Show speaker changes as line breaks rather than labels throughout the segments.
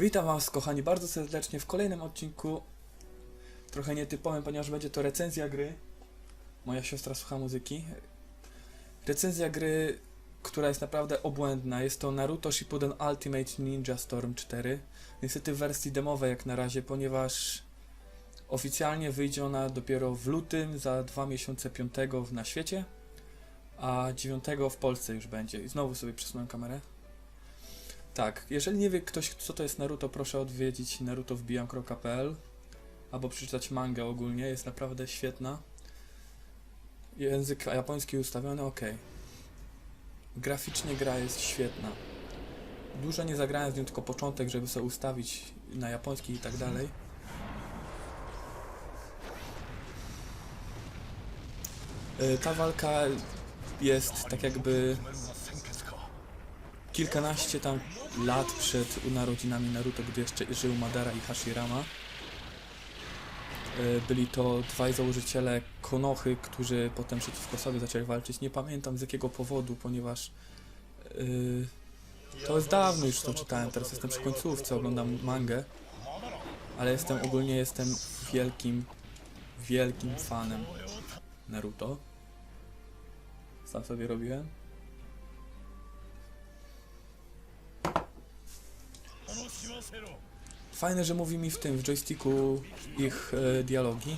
Witam Was, kochani, bardzo serdecznie w kolejnym odcinku. Trochę nietypowym, ponieważ będzie to recenzja gry. Moja siostra słucha muzyki. Recenzja gry, która jest naprawdę obłędna. Jest to Naruto Shippuden Ultimate Ninja Storm 4. Niestety w wersji demowej jak na razie, ponieważ oficjalnie wyjdzie ona dopiero w lutym, za dwa miesiące 5 na świecie, a 9 w Polsce już będzie. I znowu sobie przesunąłem kamerę. Tak, jeżeli nie wie ktoś, co to jest Naruto, proszę odwiedzić narutowbijam.pl albo przeczytać mangę ogólnie, jest naprawdę świetna. Język japoński ustawiony, ok. Graficznie gra jest świetna. Dużo nie zagrałem z nią, tylko początek, żeby sobie ustawić na japoński i tak dalej. Ta walka jest tak jakby kilkanaście tam lat przed narodzinami Naruto, gdy jeszcze żył Madara i Hashirama. Y, Byli to dwaj założyciele Konochy, którzy potem przeciwko sobie zaczęli walczyć. Nie pamiętam z jakiego powodu, ponieważ y, to jest dawno już to czytałem, teraz jestem przy końcówce, oglądam mangę, ale jestem ogólnie jestem wielkim, wielkim fanem Naruto. Sam sobie robiłem. Fajne, że mówi mi w tym, w joysticku ich e, dialogi.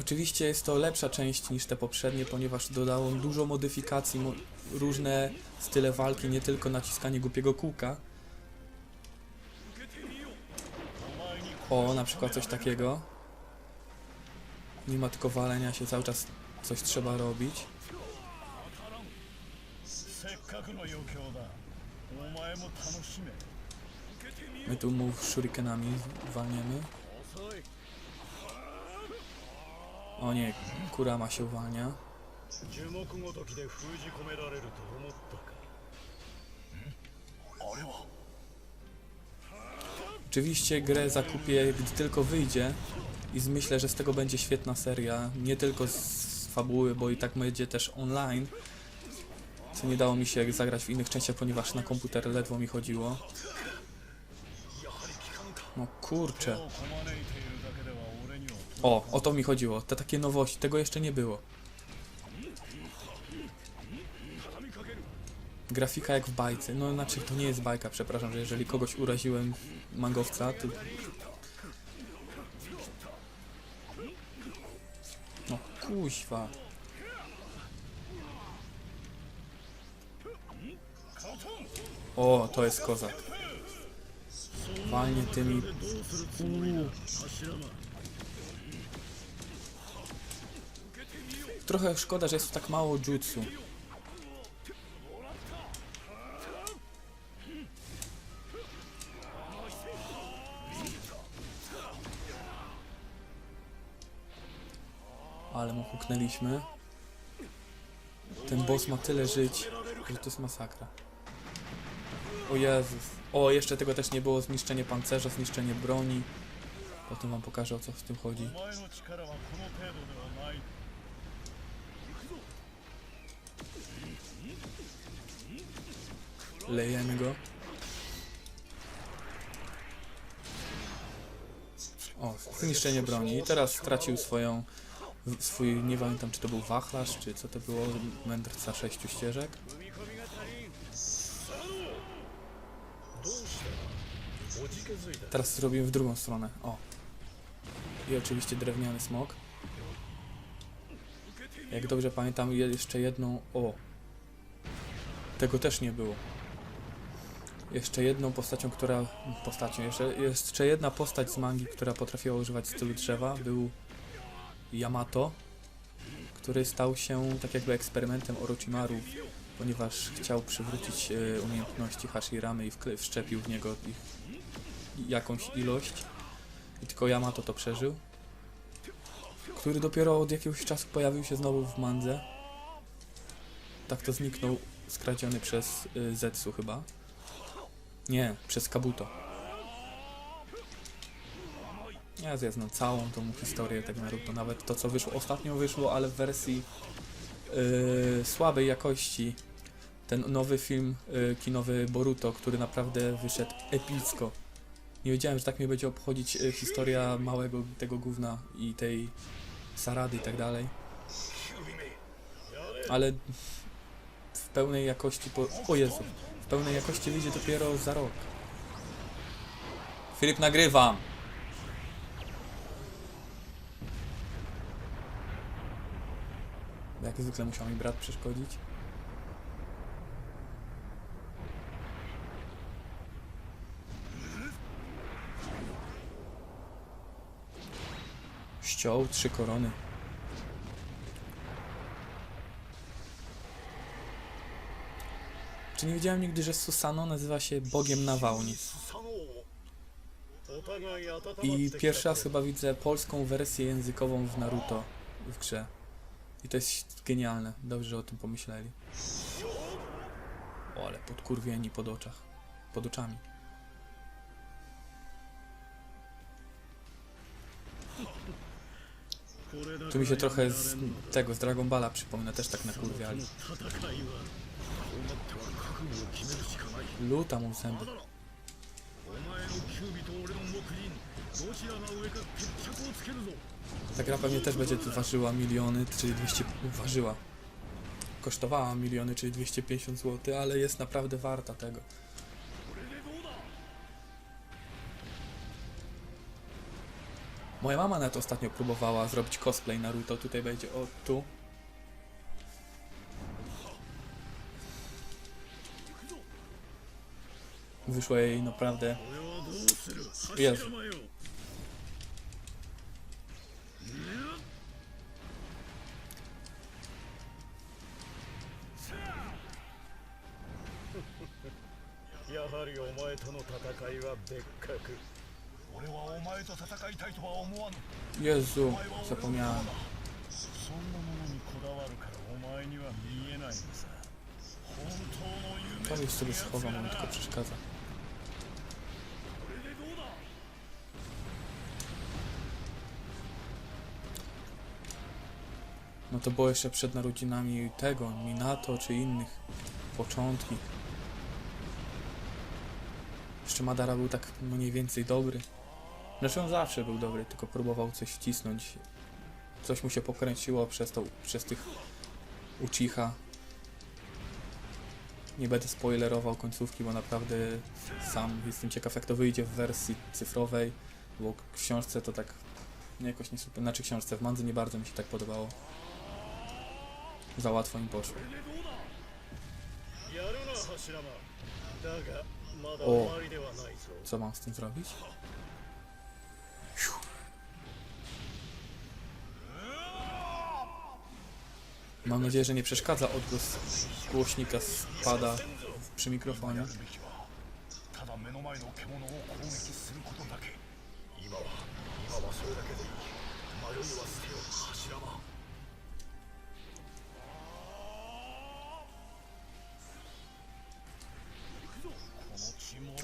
Oczywiście jest to lepsza część niż te poprzednie, ponieważ dodało dużo modyfikacji, mo różne style walki, nie tylko naciskanie głupiego kółka. O, na przykład coś takiego. Nie ma tylko walenia się, cały czas Coś trzeba robić. My tu mu shurikenami walniemy. O nie, Kurama się uwalnia. Oczywiście grę zakupię, gdy tylko wyjdzie i myślę, że z tego będzie świetna seria, nie tylko z fabuły, bo i tak będzie też online. Co nie dało mi się zagrać w innych częściach, ponieważ na komputer ledwo mi chodziło. No kurczę. O, o to mi chodziło. Te takie nowości. Tego jeszcze nie było. Grafika jak w bajce. No znaczy to nie jest bajka, przepraszam, że jeżeli kogoś uraziłem mangowca, to Kuźwa. O, to jest kozak. Walnie tymi... Trochę szkoda, że jest tak mało jutsu. Ale mu huknęliśmy. Ten boss ma tyle żyć, że to jest masakra. O Jezus. O, jeszcze tego też nie było. Zniszczenie pancerza, zniszczenie broni. Potem wam pokażę o co w tym chodzi. Lejemy go. O, zniszczenie broni. i Teraz stracił swoją swój, nie pamiętam czy to był wachlarz, czy co to było, mędrca sześciu ścieżek. Teraz zrobimy w drugą stronę, o. I oczywiście drewniany smok. Jak dobrze pamiętam, jeszcze jedną, o. Tego też nie było. Jeszcze jedną postacią, która... Postacią, jeszcze, jeszcze jedna postać z mangi, która potrafiła używać stylu drzewa, był Yamato, który stał się tak jakby eksperymentem Orochimaru, ponieważ chciał przywrócić e, umiejętności Hashiramy i wszczepił w niego ich jakąś ilość i tylko Yamato to przeżył. Który dopiero od jakiegoś czasu pojawił się znowu w mandze. Tak to zniknął, skradziony przez y, Zetsu chyba. Nie, przez Kabuto. Ja znam całą tą historię tego Naruto, nawet to co wyszło, ostatnio wyszło, ale w wersji yy, słabej jakości. Ten nowy film yy, kinowy Boruto, który naprawdę wyszedł epicko. Nie wiedziałem, że tak mnie będzie obchodzić yy, historia małego tego gówna i tej Sarady i tak dalej. Ale w pełnej jakości po... O Jezu. W pełnej jakości wyjdzie dopiero za rok. Filip, nagrywam! Jak zwykle musiał mi brat przeszkodzić. Ściął trzy korony. Czy nie wiedziałem nigdy, że Susano nazywa się Bogiem Nawałni? I pierwszy raz chyba widzę polską wersję językową w Naruto w grze. I to jest genialne. Dobrze, że o tym pomyśleli. O, ale podkurwieni pod oczach. Pod oczami. Tu mi się trochę z tego, z Dragon Balla przypomina, też tak nakurwiali. Luta mu zęby. Ta gra pewnie też będzie ważyła miliony, czyli 200... ważyła. Kosztowała miliony, czyli 250 zł, ale jest naprawdę warta tego. Moja mama nawet ostatnio próbowała zrobić cosplay Naruto. Tutaj będzie o tu. Wyszło jej naprawdę...
Jezu. はどうする
いや
柱間よやはりお前との戦いは別格俺はお前と戦いたいとは思わぬ
Jezu, zapomniałem.
そんなものにこだわるからお前には見えないのさ本当の夢
To już sobie schowam, on mi tylko przeszkadza.
これでどうだ
No to było jeszcze przed narodzinami tego, Minato czy innych. Początki. Jeszcze Madara był tak mniej więcej dobry. Znaczy on zawsze był dobry, tylko próbował coś wcisnąć. Coś mu się pokręciło przez, to, przez tych Uchiha. Nie będę spoilerował końcówki, bo naprawdę sam jestem ciekaw jak to wyjdzie w wersji cyfrowej, bo w książce to tak jakoś nie super, znaczy książce w mandze nie bardzo mi się tak podobało. Za łatwo im poszło.
O.
Co mam z tym zrobić? Mam nadzieję, że nie przeszkadza odgłos głośnika spada przy mikrofonie.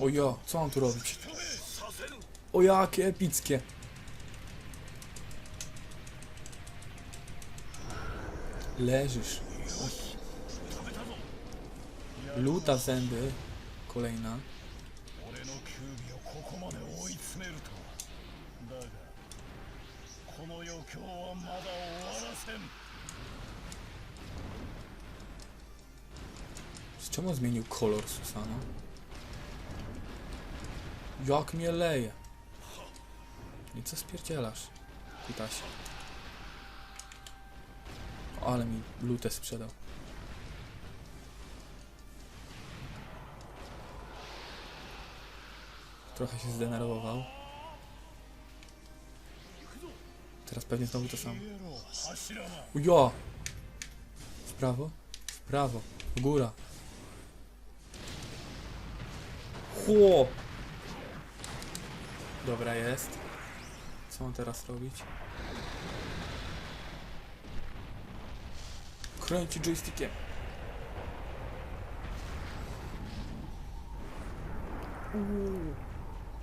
O co mam tu robić? O jakie epickie. Leżysz. Luta zęby. Kolejna. Czemu zmienił kolor Susano? Jak mnie leje. I co spierdzielasz? Kutasie. Ale mi lutę sprzedał. Trochę się zdenerwował. Teraz pewnie znowu to samo. Ujo! W prawo, w prawo, w góra. Chłop! Dobra, jest. Co mam teraz robić? Kręci joystickiem. Uuu,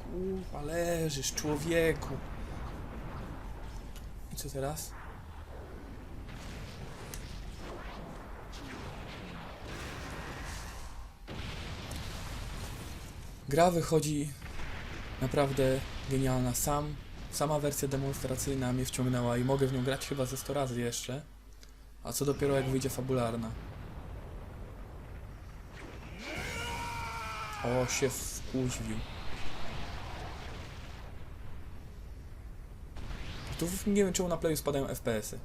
kurwa, leżysz, człowieku. co teraz? Gra wychodzi naprawdę genialna. Sam, sama wersja demonstracyjna mnie wciągnęła i mogę w nią grać chyba ze 100 razy jeszcze. A co dopiero jak wyjdzie fabularna. O, się wkuźwił. Tu nie wiem czemu na playu spadają FPS-y.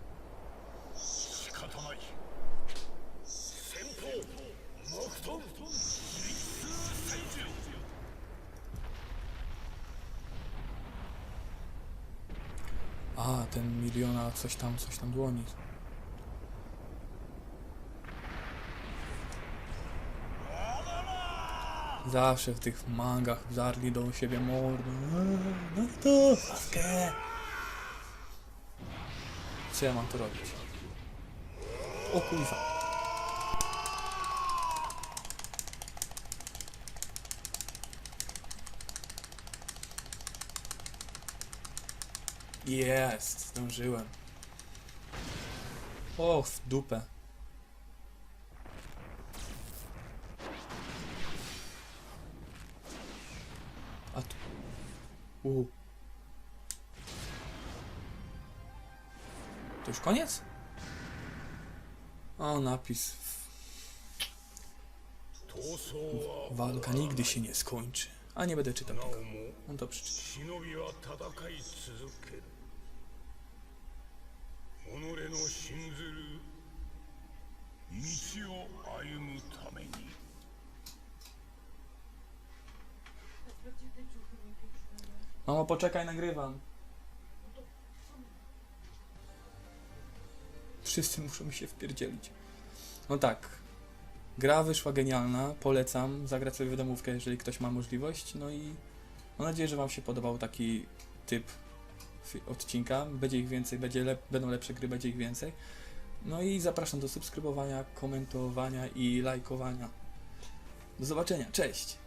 Ten miliona coś tam, coś tam dłoni. Zawsze w tych mangach zarli do siebie mordą. Eee, No to, Sasuke! Co ja mam tu robić? O kurwa. Jest, zdążyłem. O, w dupę. A tu... U. To już koniec? O, napis. Walka nigdy się nie skończy. A nie będę czytał tego. On no to przeczyta. Mamo, poczekaj, nagrywam. Wszyscy muszą mi się wpierdzielić. No tak, Gra wyszła genialna, polecam zagrać sobie w domówkę, jeżeli ktoś ma możliwość. No i mam nadzieję, że Wam się podobał taki typ odcinka. Będzie ich więcej, będzie lep- będą lepsze gry, będzie ich więcej. No i zapraszam do subskrybowania, komentowania i lajkowania. Do zobaczenia, cześć!